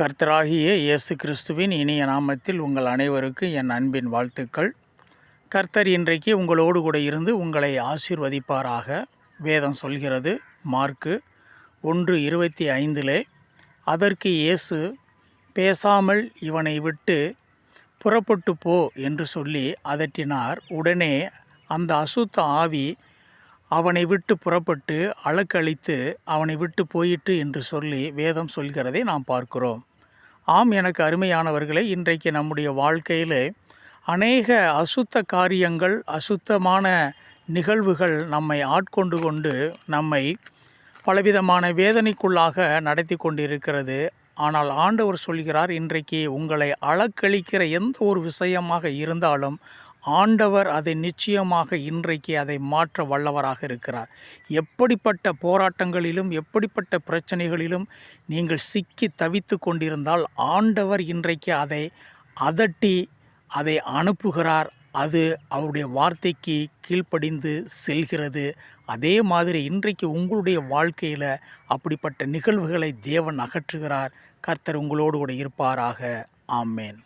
கர்த்தராகிய இயேசு கிறிஸ்துவின் இனிய நாமத்தில் உங்கள் அனைவருக்கு என் அன்பின் வாழ்த்துக்கள். கர்த்தர் இன்றைக்கு உங்களோடு கூட இருந்து உங்களை ஆசீர்வதிப்பாராக. வேதம் சொல்கிறது மார்க்கு ஒன்று இருபத்தி ஐந்திலே அதற்கு இயேசு பேசாமல் இவனை விட்டு புறப்பட்டு போ என்று சொல்லி அதட்டினார். உடனே அந்த அசுத்த ஆவி அவனை விட்டு புறப்பட்டு அழக்களித்து அவனை விட்டு போயிட்டு என்று சொல்லி வேதம் சொல்கிறதை நாம் பார்க்கிறோம். ஆம் எனக்கு அருமையானவர்களே இன்றைக்கு நம்முடைய வாழ்க்கையில் அநேக அசுத்த காரியங்கள் அசுத்தமான நிகழ்வுகள் நம்மை ஆட்கொண்டு கொண்டு நம்மை பலவிதமான வேதனைக்குள்ளாக நடத்தி கொண்டிருக்கிறது. ஆனால் ஆண்டவர் சொல்கிறார் இன்றைக்கு உங்களை அளக்களிக்கிற எந்த ஒரு விஷயமாக இருந்தாலும் ஆண்டவர் அதை நிச்சயமாக இன்றைக்கு அதை மாற்ற வல்லவராக இருக்கிறார். எப்படிப்பட்ட போராட்டங்களிலும் எப்படிப்பட்ட பிரச்சனைகளிலும் நீங்கள் சிக்கி தவித்து கொண்டிருந்தால் ஆண்டவர் இன்றைக்கு அதை அதட்டி அதை அனுப்புகிறார் அது அவருடைய வார்த்தைக்கு கீழ்ப்படிந்து செல்கிறது. அதே மாதிரி இன்றைக்கு உங்களுடைய வாழ்க்கையில் அப்படிப்பட்ட நிகழ்வுகளை தேவன் அகற்றுகிறார். கர்த்தர் உங்களோடு கூட இருப்பாராக. ஆமேன்.